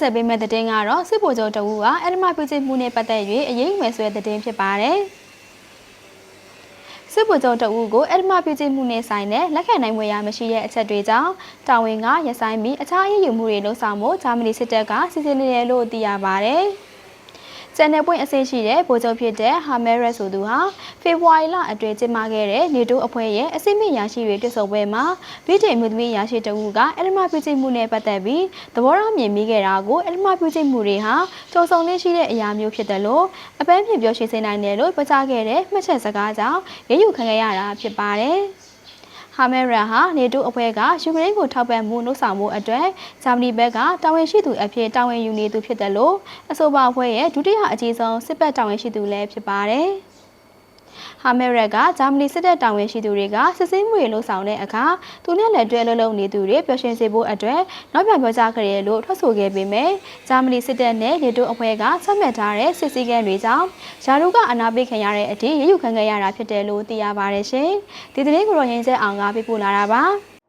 ဆက်ပေးမယ့်သတင်းကတော့စစ်ဗိုလ်ချုပ်တအူးကအဓမ္မပြုကျင့်မှုနဲ့ပတ်သက်၍အရေးယူမယ်ဆိုတဲ့သတင်းဖြစ်ပါတယ်။စစ်ဗိုလ်ချုပ်တအူးကိုအဓမ္မပြုကျင့်မှုနဲ့ဆိုင်တဲ့လက်ခံနိုင်ွယ်ရမရှိတဲ့အချက်တွေကြောင့်တာဝန်ကရဆိုင်ပြီးအခြားအရေးယူမှုတွေလှုံ့ဆော်မှုဂျာမနီစစ်တပ်ကစစ်ဆေးနေတယ်လို့သိရပါတယ်။ ကျန်တဲ့ပွင့်အဆင့်ရှိတဲ့ဗိုလ်ချုပ်ဖြစ်တဲ့ဟာမဲရက်ဆိုသူဟာဖေဖော်ဝါရီလအတွင်းကျင်းပခဲ့တဲ့နေတိုးအဖွဲ့ရဲ့အစိမ့်မြင့်ရာရှိတွေတွေ့ဆုံပွဲမှာဗြိတိန်မြို့သမီးရာရှိတဦးကအဓမ္မပြုကျင့်မှုနဲ့ပတ်သက်ပြီးသဘောထားမြင်မိခဲ့တာကိုအဓမ္မပြုကျင့်မှုတွေဟာကြုံဆုံနေရှိတဲ့အရာမျိုးဖြစ်တယ်လို့အပန်းဖြေပြောရှင်းစေနိုင်တယ်လို့ပြောကြားခဲ့တဲ့မှတ်ချက်စကားကြောင့်ရယူခံခဲ့ရတာဖြစ်ပါတယ်။ ဟာမဲရန်ဟာနေတိုးအဖွဲ့ကယူကရိန်းကိုထောက်ပံ့မှုနှုတ်ဆောင်မှုအတွက်ဂျာမနီဘက်ကတာဝန်ရှိသူအဖြစ်တာဝန်ယူနေသူဖြစ်တယ်လို့အဆိုပါအဖွဲ့ရဲ့ဒုတိယအကြီးဆုံးစစ်ဘက်တာဝန်ရှိသူလည်းဖြစ်ပါတယ်။ ဟာမဲရက်ကဂျာမနီစစ်တပ်တာဝန်ရှိသူတွေကစစ်စင်းမှုတွေလှုပ်ဆောင်တဲ့အခါသူနဲ့လက်တွဲလှုပ်လှုပ်နေသူတွေပျော်ရွှင်စေဖို့အတွက်နောက်ပြန်ပြောကြားခဲ့တယ်လို့ထွက်ဆိုခဲ့ပေမဲ့ဂျာမနီစစ်တပ်နဲ့နေတိုးအဖွဲ့ကဆက်မှတ်ထားတဲ့စစ်စည်းကမ်းတွေကြောင့်ယာရုကအနာပိတ်ခံရတဲ့အထိရယူခံခဲ့ရတာဖြစ်တယ်လို့သိရပါတယ်ရှင်။ဒီသတင်းကိုတော့ရင်းစဲအောင်ကပြပို့လာတာပါ။